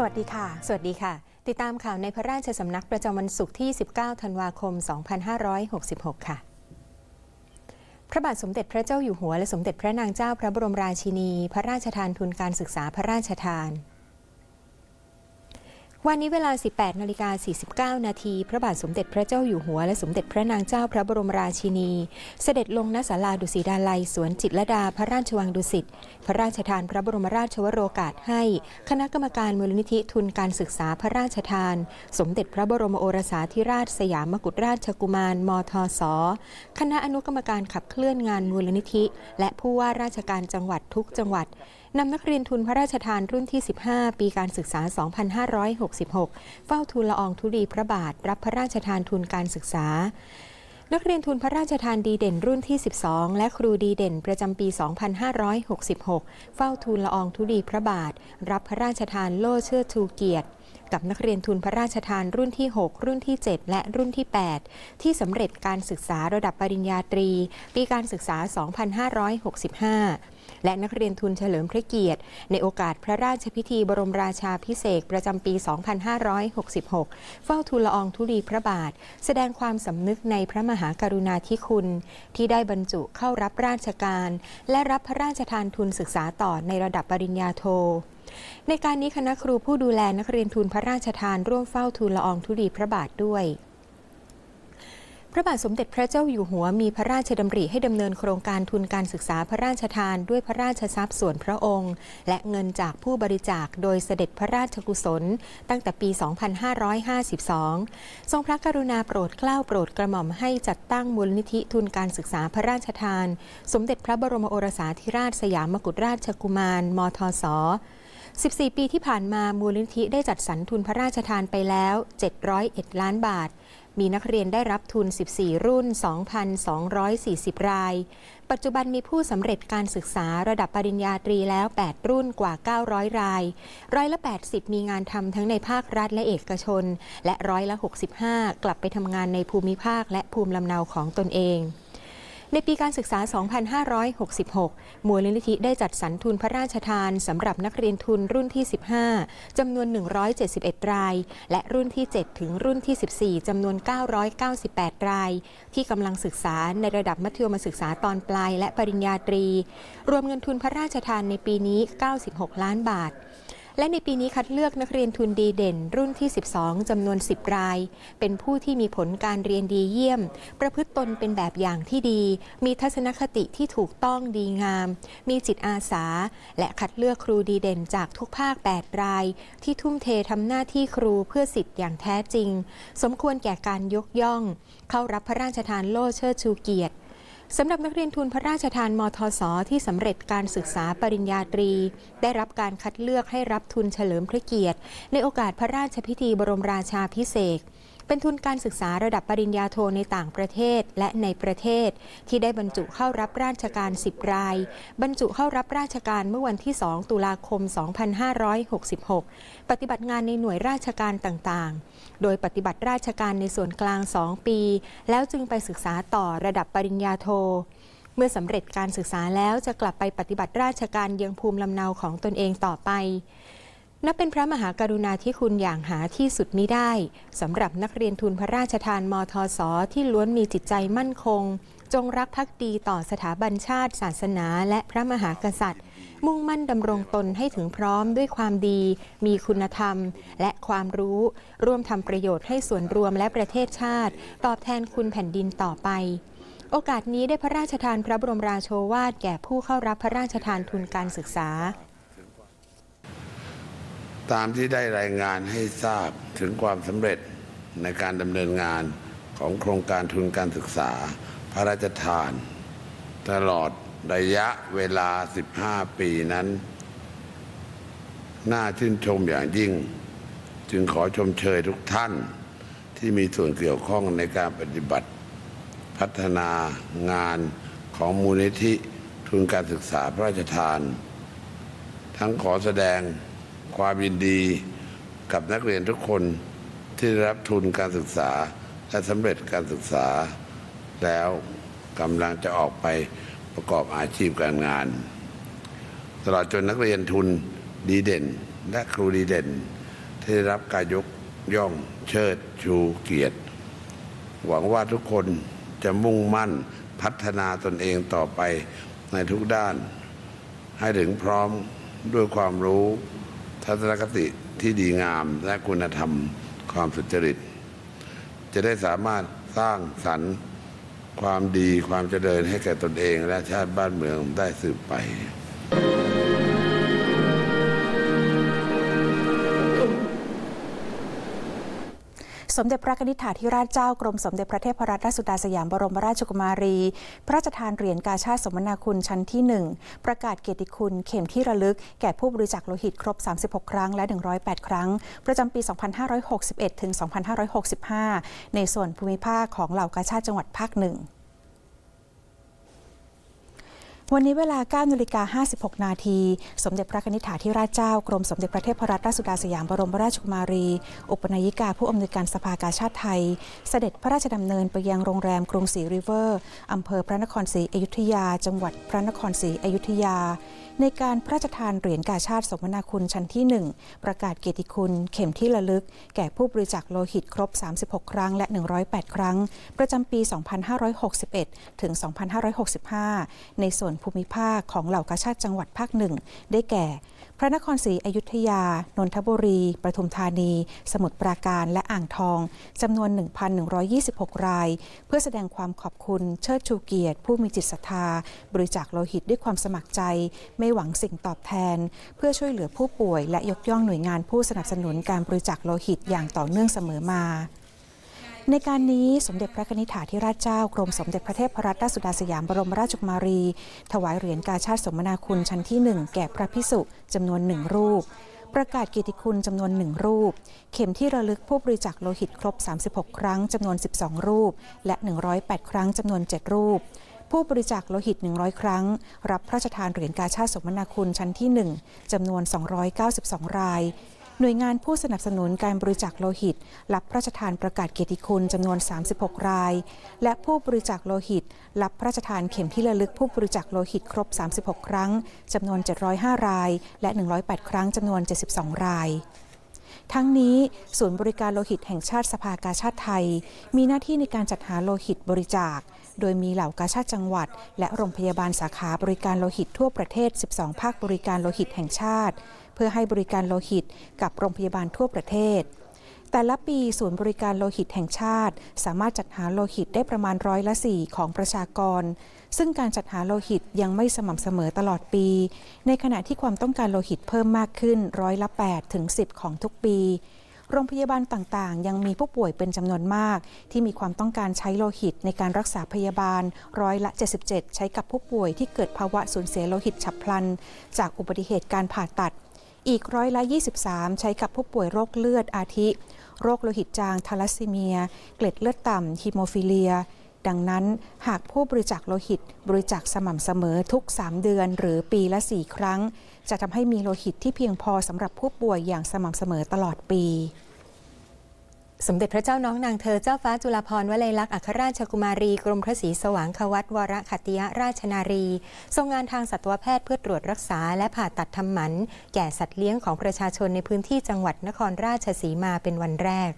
สวัสดีค่ะ สวัสดีค่ะ ติดตามข่าวในพระราชสำนักประจำวันศุกร์ที่ 19 ธันวาคม 2566 ค่ะ พระบาทสมเด็จพระเจ้าอยู่หัวและสมเด็จพระนางเจ้าพระบรมราชินี พระราชทานทุนการศึกษาพระราชทาน วันนี้เวลา 18นาฬิกา49 นาที พระบาทสมเด็จพระเจ้าอยู่หัว และสมเด็จพระนางเจ้าพระบรมราชินี เสด็จลงณศาลาดุสิตาลัย สวนจิตรลดา พระราชวังดุสิต พระราชทานพระบรมราชวโรกาสให้ คณะกรรมการมูลนิธิทุนการศึกษาพระราชทาน สมเด็จพระบรมโอรสาธิราชสยามกุฎราชกุมาร มทศ คณะอนุกรรมการขับเคลื่อนงานมูลนิธิ และผู้ว่าราชการจังหวัดทุกจังหวัดนำนักเรียนทุนพระราชทานรุ่นที่ 15 ปีการศึกษา 2566 เฝ้าทูลละอองธุลีพระบาท รับพระราชทานทุนการศึกษา นักเรียนทุนพระราชทานดีเด่นรุ่นที่ 12 และครูดีเด่นประจำปี 2566 เฝ้าทูลละอองธุลีพระบาท รับพระราชทานโล่เชิดชูเกียรติกับนักเรียนทุนพระราชทานรุ่นที่ 6 รุ่นที่ 7 และรุ่นที่ 8 ที่สำเร็จการศึกษาระดับปริญญาตรี ปีการศึกษา 2565 และนักเรียนทุนเฉลิมพระเกียรติ ในโอกาสพระราชพิธีบรมราชาพิเศษประจำปี 2566 เฝ้าทูลละอองธุลีพระบาท แสดงความสำนึกในพระมหากรุณาธิคุณ ที่ได้บรรจุเข้ารับราชการ และรับพระราชทานทุนศึกษาต่อในระดับปริญญาโทในการนี้คณะครูผู้ดูแลนักเรียนทุนพระราชทานร่วมเฝ้าทูลละอองธุลีพระบาทด้วย พระบาทสมเด็จพระเจ้าอยู่หัวมีพระราชดำริให้ดำเนินโครงการทุนการศึกษาพระราชทานด้วยพระราชทรัพย์ส่วนพระองค์ และเงินจากผู้บริจาคโดยเสด็จพระราชกุศล ตั้งแต่ปี 2552 ทรงพระกรุณาโปรดเกล้าโปรดกระหม่อมให้จัดตั้งมูลนิธิทุนการศึกษาพระราชทาน สมเด็จพระบรมโอรสาธิราชสยามกุฎราชกุมาร มทศ14 ปีที่ผ่านมามูลนิธิได้จัดสรรทุนพระราชทานไปแล้ว 701 ล้านบาท มีนักเรียนได้รับทุน 14 รุ่น 2,240 ราย ปัจจุบันมีผู้สำเร็จการศึกษาระดับปริญญาตรีแล้ว 8 รุ่นกว่า 900 ราย ร้อยละ 80 มีงานทำทั้งในภาครัฐและเอกชน และร้อยละ 65 กลับไปทำงานในภูมิภาคและภูมิลำเนาของตนเอง ในปีการศึกษา 2566 มูลนิธิได้จัดสรรทุนพระราชทานสำหรับนักเรียนทุนรุ่นที่ 15 จำนวน 171 ราย และรุ่นที่ 7 ถึงรุ่นที่ 14 จำนวน 998 ราย ที่กำลังศึกษาในระดับมัธยมศึกษาตอนปลายและปริญญาตรี รวมเงินทุนพระราชทานในปีนี้ 96 ล้านบาท และในปีนี้คัดเลือกนักเรียนทุนดีเด่น รุ่นที่ 12 จำนวน 10 ราย เป็นผู้ที่มีผลการเรียนดีเยี่ยม ประพฤติตนเป็นแบบอย่างที่ดี มีทัศนคติที่ถูกต้องดีงาม มีจิตอาสา และคัดเลือกครูดีเด่นจากทุกภาค 8 ราย ที่ทุ่มเททำหน้าที่ครูเพื่อสิทธิ์อย่างแท้จริง สมควรแก่การยกย่อง เข้ารับพระราชทานโล่เชิดชูเกียรติ สำหรับนักเรียนทุนพระราชทานมทศที่สำเร็จการศึกษาปริญญาตรี ได้รับการคัดเลือกให้รับทุนเฉลิมพระเกียรติ ในโอกาสพระราชพิธีบรมราชาพิเศษ เป็นทุนการศึกษาระดับปริญญาโทในต่างประเทศและในประเทศ ที่ได้บรรจุเข้ารับราชการ 10 ราย บรรจุเข้ารับราชการเมื่อวันที่ 2 ตุลาคม 2566 ปฏิบัติงานในหน่วยราชการต่างๆ โดยปฏิบัติราชการในส่วนกลาง 2 ปี แล้วจึงไปศึกษาต่อระดับปริญญาโทเมื่อสำเร็จการศึกษาแล้วจะกลับไปปฏิบัติราชการยังภูมิลำเนาของตนเองต่อไป นับเป็นพระมหากรุณาธิคุณอย่างหาที่สุดมิได้สำหรับนักเรียนทุนพระราชทานมทศที่ล้วนมีจิตใจมั่นคง จงรักภักดีต่อสถาบันชาติ ศาสนา และพระมหากษัตริย์ มุ่งมั่นดำรงตนให้ถึงพร้อมด้วยความดี มีคุณธรรม และความรู้ ร่วมทำประโยชน์ให้ส่วนรวมและประเทศชาติ ตอบแทนคุณแผ่นดินต่อไปโอกาสนี้ได้พระราชทานพระบรมราโชวาทแก่ผู้เข้ารับพระราชทานทุนการศึกษา ตามที่ได้รายงานให้ทราบถึงความสำเร็จในการดำเนินงานของโครงการทุนการศึกษาพระราชทาน ตลอดระยะเวลา 15 ปีนั้น น่าชื่นชมอย่างยิ่ง จึงขอชมเชยทุกท่านที่มีส่วนเกี่ยวข้องในการปฏิบัติ พัฒนางานของมูลนิธิทุนการศึกษาพระราชทาน ทั้งขอแสดง ความยินดีกับนักเรียนทุกคนที่ได้รับทุนการศึกษาและสำเร็จการศึกษา แล้วกำลังจะออกไปประกอบอาชีพการงาน ตลอดจนนักเรียนทุนดีเด่น และครูดีเด่น ที่ได้รับการยกย่องเชิดชูเกียรติ หวังว่าทุกคนจะมุ่งมั่นพัฒนาตนเองต่อไปในทุกด้าน ให้ถึงพร้อมด้วยความรู้ ทัศนคติที่ดีงามและคุณธรรมความสุจริต จะได้สามารถสร้างสรรค์ความดีความเจริญให้แก่ตนเอง และชาติบ้านเมืองได้สืบไป สมเด็จพระนิธิถาธิราชเจ้ากรมสมเด็จพระเทพรัตนราชสุดาสยามบรมราชกุมารี พระราชทานเหรียญกาชาติสมนาคุณชั้นที่ 1 ประกาศเกียรติคุณเข็มที่ระลึก แก่ผู้บริจาคโลหิตครบ 36 ครั้งและ 108 ครั้ง ประจำปี 2561 ถึง 2565 ในส่วนภูมิภาคของเหล่ากาชาติจังหวัดภาคหนึ่ง วันนี้เวลา9นาฬิกา56 นาที สมเด็จพระนิธิถาธิราชเจ้ากรมสมเด็จพระเทพรัตนราชสุดาสยามบรมราชกุมารี อุปนายิกาผู้อำนวยการสภากาชาติไทย เสด็จพระราชดำเนินไปยังโรงแรมกรุงศรีริเวอร์อำเภอพระนครศรีอยุธยา จังหวัดพระนครศรีอยุธยา ในการพระราชทานเหรียญกาชาติสมนาคุณชั้นที่ 1 ประกาศเกียรติคุณเข็มที่ระลึก แก่ผู้บริจาคโลหิตครบ 36 ครั้งและ 108 ครั้ง ประจำปี 2561 ถึง 2565 ในส่วนภูมิภาคของเหล่ากาชาติจังหวัดภาคหนึ่งได้แก่ พระนครศรีอยุธยา นนทบุรี ปทุมธานี สมุทรปราการ และอ่างทอง จำนวน 1,126 ราย เพื่อแสดงความขอบคุณเชิดชูเกียรติ ผู้มีจิตศรัทธา บริจาคโลหิตด้วยความสมัครใจ ไม่หวังสิ่งตอบแทน เพื่อช่วยเหลือผู้ป่วย และยกย่องหน่วยงานผู้สนับสนุนการบริจาคโลหิตอย่างต่อเนื่องเสมอมา ในการนี้สมเด็จพระนิธิถาธิราชเจ้ากรมสมเด็จพระเทพรัตนราชสุดาสยามบรมราชกุมารี ถวายเหรียญกาชาติสมนาคุณชั้นที่ 1 แก่พระพิสุจำนวนหนึ่งรูป ประกาศเกียรติคุณจำนวนหนึ่งรูป เข็มที่ระลึกผู้บริจาคโลหิตครบ 36 ครั้งจำนวน 12 รูป และ 108 ครั้งจำนวน 7 รูปผู้บริจาคโลหิต 100 ครั้ง รับพระราชทานเหรียญกาชาติสมนาคุณชั้นที่ 1 จำนวน 292 ราย หน่วยงานผู้สนับสนุนการบริจาคโลหิต รับพระราชทานประกาศเกียรติคุณจำนวน 36 ราย และผู้บริจาคโลหิต รับพระราชทานเข็มที่ระลึกผู้บริจาคโลหิตครบ 36 ครั้งจำนวน 705 ราย และ 108 ครั้งจำนวน 72 รายทั้งนี้ศูนย์บริการโลหิตแห่งชาติสภากาชาติไทย มีหน้าที่ในการจัดหาโลหิตบริจาค โดยมีเหล่ากาชาติจังหวัด และโรงพยาบาลสาขาบริการโลหิตทั่วประเทศ 12 ภาคบริการโลหิตแห่งชาติ เพื่อให้บริการโลหิตกับโรงพยาบาลทั่วประเทศ แต่ละปีศูนย์บริการโลหิตแห่งชาติ สามารถจัดหาโลหิตได้ประมาณร้อยละสี่ของประชากร ซึ่งการจัดหาโลหิตยังไม่สม่ำเสมอตลอดปี ในขณะที่ความต้องการโลหิตเพิ่มมากขึ้นร้อยละ8ถึง10 ของทุกปีโรงพยาบาลต่างๆ ยังมีผู้ป่วยเป็นจำนวนมาก ที่มีความต้องการใช้โลหิตในการรักษาพยาบาลร้อยละ 77 ใช้กับผู้ป่วยที่เกิดภาวะสูญเสียโลหิตฉับพลัน จากอุบัติเหตุการผ่าตัด อีกร้อยละ 23 ใช้กับผู้ป่วยโรคเลือดอาทิ โรคโลหิตจางทาลัสซีเมีย เกล็ดเลือดต่ำฮีโมฟิเลีย ดังนั้นหากผู้บริจาคโลหิต บริจาคสม่ำเสมอทุก 3 เดือน หรือปีละ 4 ครั้ง จะทำให้มีโลหิตที่เพียงพอสำหรับผู้ป่วยอย่างสม่ำเสมอตลอดปี สมเด็จพระเจ้าน้องนางเธอเจ้าฟ้าจุฬาภรณ์วลัยลักษณ์อัครราชกุมารี กรมพระศรีสว่างควัตวรขัตติยราชนารี ทรงงานทางสัตวแพทย์เพื่อตรวจรักษา และผ่าตัดทำหมัน แก่สัตว์เลี้ยงของประชาชนในพื้นที่จังหวัดนครราชสีมาเป็นวันแรก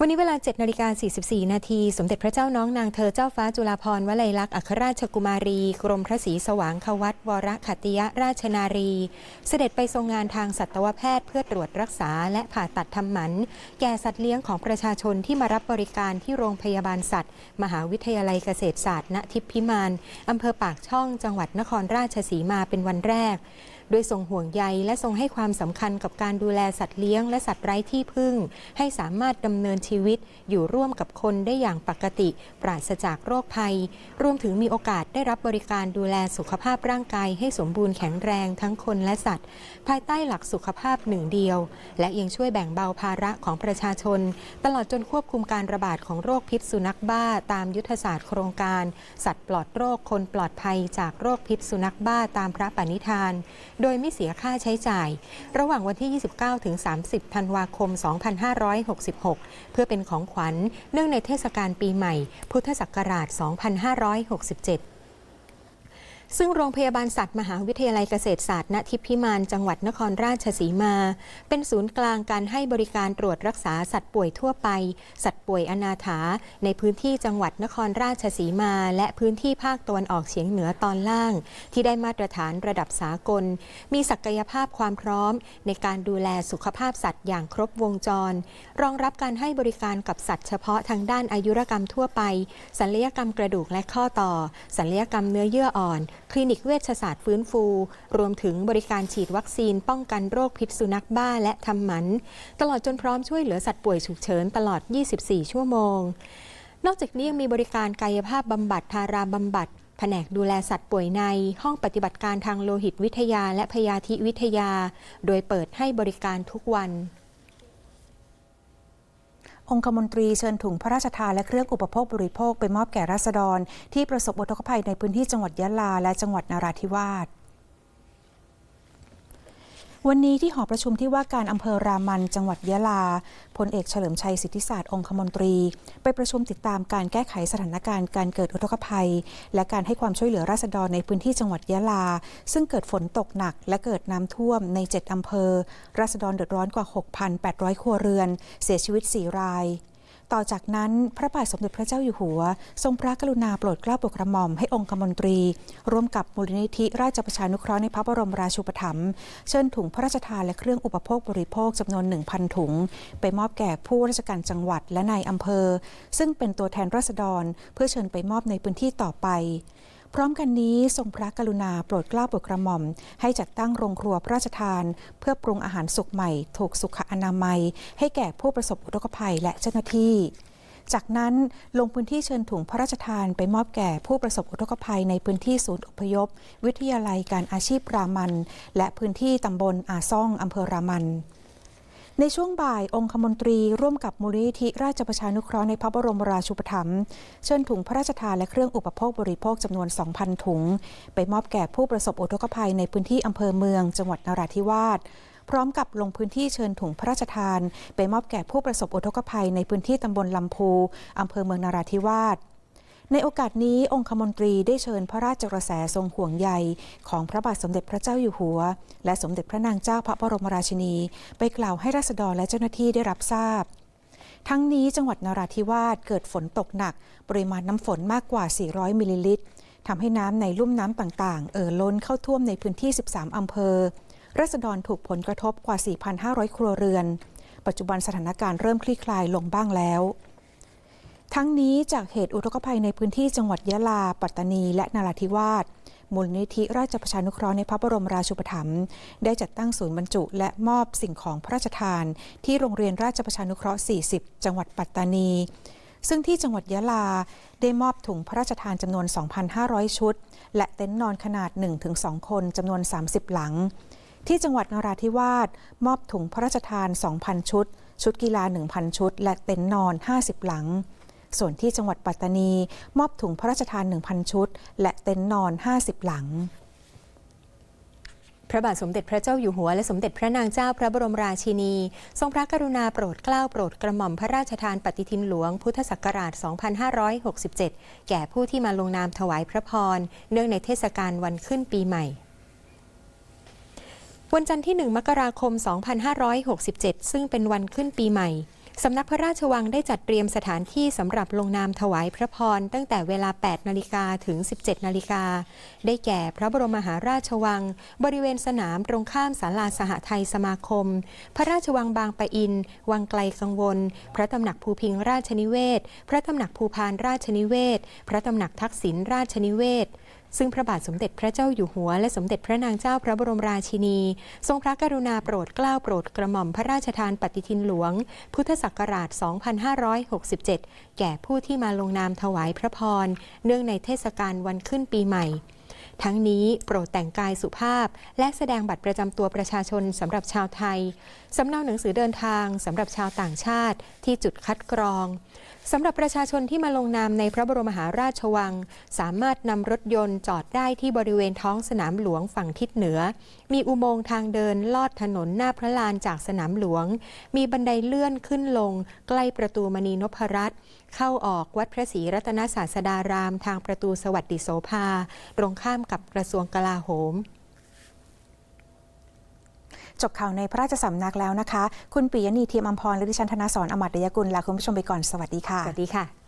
วันนี้เวลา7นาฬิกา44 นาที สมเด็จพระเจ้าน้องนางเธอเจ้าฟ้าจุฬาภรณ์วลัยลักษณ์อัครราชกุมารี กรมพระศรีสว่างควัตวรขัติยราชนารี เสด็จไปทรงงานทางสัตวแพทย์เพื่อตรวจรักษาและผ่าตัดทำหมัน แก่สัตว์เลี้ยงของประชาชนที่มารับบริการที่โรงพยาบาลสัตว์ มหาวิทยาลัยเกษตรศาสตร์ ณทิพย์พิมานอำเภอปากช่องจังหวัดนครราชสีมาเป็นวันแรก โดยทรงห่วงใยและทรงให้ความสำคัญกับการดูแลสัตว์เลี้ยงและสัตว์ไร้ที่พึ่ง ให้สามารถดำเนินชีวิตอยู่ร่วมกับคนได้อย่างปกติ ปราศจากโรคภัย รวมถึงมีโอกาสได้รับบริการดูแลสุขภาพร่างกายให้สมบูรณ์แข็งแรงทั้งคนและสัตว์ ภายใต้หลักสุขภาพหนึ่งเดียว และยังช่วยแบ่งเบาภาระของประชาชน ตลอดจนควบคุมการระบาดของโรคพิษสุนัขบ้า ตามยุทธศาสตร์โครงการ สัตว์ปลอดโรคคนปลอดภัยจากโรคพิษสุนัขบ้าตามพระปณิธานโดยไม่เสียค่าใช้จ่าย ระหว่างวันที่ 29 ถึง 30 ธันวาคม 2566 เพื่อเป็นของขวัญเนื่องในเทศกาลปีใหม่ พุทธศักราช 2567 ซึ่งโรงพยาบาลสัตว์มหาวิทยาลัยเกษตรศาสตร์ณทิพย์พิมานจังหวัดนครราชสีมา เป็นศูนย์กลางการให้บริการตรวจรักษาสัตว์ป่วยทั่วไป สัตว์ป่วยอนาถา ในพื้นที่จังหวัดนครราชสีมา และพื้นที่ภาคตะวันออกเฉียงเหนือตอนล่าง ที่ได้มาตรฐานระดับสากล มีศักยภาพความพร้อม ในการดูแลสุขภาพสัตว์อย่างครบวงจร รองรับการให้บริการกับสัตว์เฉพาะทางด้านอายุรกรรมทั่วไปศัลยกรรมกระดูกและข้อต่อศัลยกรรมเนื้อเยื่ออ่อนคลินิกเวชศาสตร์ฟื้นฟู รวมถึงบริการฉีดวัคซีน ป้องกันโรคพิษสุนัขบ้าและทำหมัน ตลอดจนพร้อมช่วยเหลือสัตว์ป่วยฉุกเฉินตลอด 24 ชั่วโมง นอกจากนี้ยังมีบริการกายภาพบำบัดทาราบำบัดแผนกดูแลสัตว์ป่วยในห้องปฏิบัติการทางโลหิตวิทยาและพยาธิวิทยา โดยเปิดให้บริการทุกวัน องคมนตรีเชิญถุงพระราชทานและเครื่องอุปโภคบริโภคไปมอบแก่ราษฎร ที่ประสบอุทกภัยในพื้นที่จังหวัดยะลาและจังหวัดนาราธิวาส วันนี้ที่หอประชุมที่ว่าการอำเภอรามันจังหวัดยะลาพลเอกเฉลิมชัยสิทธิศาสตร์องคมนตรี ไปประชุมติดตามการแก้ไขสถานการณ์การเกิดอุทกภัย และการให้ความช่วยเหลือราษฎรในพื้นที่จังหวัดยะลา ซึ่งเกิดฝนตกหนักและเกิดน้ำท่วมใน 7อำเภอ ราษฎรเดือดร้อนกว่า 6,800 ครัวเรือน เสียชีวิต 4 ราย ต่อจากนั้นพระบาทสมเด็จพระเจ้าอยู่หัว ทรงพระกรุณาโปรดเกล้าโปรดกระหม่อมให้องค์กมนตรี ร่วมกับมูลนิธิราชประชานุเคราะห์ในพระบรมราชูปถัมภ์เชิญถุงพระราชทานและเครื่องอุปโภคบริโภคจำนวน 1,000 ถุง ไปมอบแก่ผู้ราชการจังหวัดและนายอำเภอ ซึ่งเป็นตัวแทนราษฎร เพื่อเชิญไปมอบในพื้นที่ต่อไป พร้อมกันนี้ทรงพระกรุณาโปรดเกล้าโปรดกระหม่อม ให้จัดตั้งโรงครัวพระราชทาน เพื่อปรุงอาหารสุกใหม่ ถูกสุขอนามัย ให้แก่ผู้ประสบอุทกภัยและเจ้าหน้าที่ จากนั้นลงพื้นที่เชิญถุงพระราชทานไปมอบแก่ผู้ประสบอุทกภัยในพื้นที่ศูนย์อพยพ วิทยาลัยการอาชีพรามัน และพื้นที่ตำบลอาซ่องอำเภอรามัน ในช่วงบ่ายองคมนตรีร่วมกับมูลนิธิราชประชานุเคราะห์ในพระบรมราชูปถัมภ์เชิญถุงพระราชทานและเครื่องอุปโภคบริโภคจำนวน 2,000 ถุง ไปมอบแก่ผู้ประสบอุทกภัยในพื้นที่อำเภอเมือง จังหวัดนราธิวาสพร้อมกับลงพื้นที่เชิญถุงพระราชทาน ไปมอบแก่ผู้ประสบอุทกภัยในพื้นที่ตำบลลำพูอำเภอเมืองนราธิวาส ในโอกาสนี้องคมนตรีได้เชิญพระราชกระแสทรงห่วงใยของพระบาทสมเด็จพระเจ้าอยู่หัว และสมเด็จพระนางเจ้าพระบรมราชินี ไปกล่าวให้ราษฎรและเจ้าหน้าที่ได้รับทราบ ทั้งนี้จังหวัดนราธิวาสเกิดฝนตกหนัก ปริมาณน้ำฝนมากกว่า 400 มิลลิลิตรทำให้น้ำในลุ่มน้ำต่างๆ เอ่อล้นเข้าท่วมในพื้นที่ 13 อำเภอ ราษฎรถูกผลกระทบกว่า 4,500 ครัวเรือน ปัจจุบันสถานการณ์เริ่มคลี่คลายลงบ้างแล้ว ทั้งนี้จากเหตุอุทกภัยในพื้นที่จังหวัดยะลา ปัตตานี และนราธิวาสมูลนิธิราชประชานุเคราะห์ในพระบรมราชูปถัมภ์ได้จัดตั้งศูนย์บรรจุ และมอบสิ่งของพระราชทาน ที่โรงเรียนราชประชานุเคราะห์ 40 จังหวัดปัตตานี ซึ่งที่จังหวัดยะลาได้มอบถุงพระราชทานจำนวน 2,500 ชุด และเต็นท์นอนขนาด 1-2 คนจำนวน 30 หลัง ที่จังหวัดนราธิวาสมอบถุงพระราชทาน 2,000 ชุด ชุดกีฬา 1,000 ชุด และเต็นท์นอน 50 หลัง ส่วนที่จังหวัดปัตตานี มอบถุงพระราชทาน 1,000 ชุด และเต็นท์นอน 50 หลังพระบาทสมเด็จพระเจ้าอยู่หัวและสมเด็จพระนางเจ้าพระบรมราชินี ทรงพระกรุณาโปรดเกล้าโปรดกระหม่อมพระราชทานปฏิทินหลวงพุทธศักราช 2567 แก่ผู้ที่มาลงนามถวายพระพร เนื่องในเทศกาลวันขึ้นปีใหม่วันจันทร์ที่ 1 มกราคม 2567 ซึ่งเป็นวันขึ้นปีใหม่ สำนักพระราชวังได้จัดเตรียมสถานที่สำหรับลงนามถวายพระพร ตั้งแต่เวลา 8 นาฬิกาถึง 17 นาฬิกา ได้แก่พระบรมมหาราชวัง บริเวณสนามตรงข้ามศาลาสหไทยสมาคม พระราชวังบางปะอิน วังไกลกังวล พระตำหนักภูพิงราชนิเวศ พระตำหนักภูพานราชนิเวศ พระตำหนักทักษิณราชนิเวศ ซึ่งพระบาทสมเด็จพระเจ้าอยู่หัว และสมเด็จพระนางเจ้าพระบรมราชินี ทรงพระกรุณาโปรดเกล้าโปรดกระหม่อมพระราชทานปฏิทินหลวง พุทธศักราช 2567 แก่ผู้ที่มาลงนามถวายพระพร เนื่องในเทศกาลวันขึ้นปีใหม่ ทั้งนี้โปรดแต่งกายสุภาพ และแสดงบัตรประจำตัวประชาชนสำหรับชาวไทย สำเนาหนังสือเดินทางสำหรับชาวต่างชาติที่จุดคัดกรอง สำหรับประชาชนที่มาลงนามในพระบรมมหาราชวัง สามารถนำรถยนต์จอดได้ที่บริเวณท้องสนามหลวงฝั่งทิศเหนือ มีอุโมงค์ทางเดินลอดถนนหน้าพระลานจากสนามหลวง มีบันไดเลื่อนขึ้นลง ใกล้ประตูมณีนพรัตน์เข้าออกวัดพระศรีรัตนศาสดาราม ทางประตูสวัสดิโสภา ตรงข้ามกับกระทรวงกลาโหม จบข่าวในพระราชสำนักแล้วนะคะ คุณปิยณีเทียมอัมพรและดิฉันธนาสอนอมัตยกุลลาคุณผู้ชมไปก่อนสวัสดีค่ะ สวัสดีค่ะ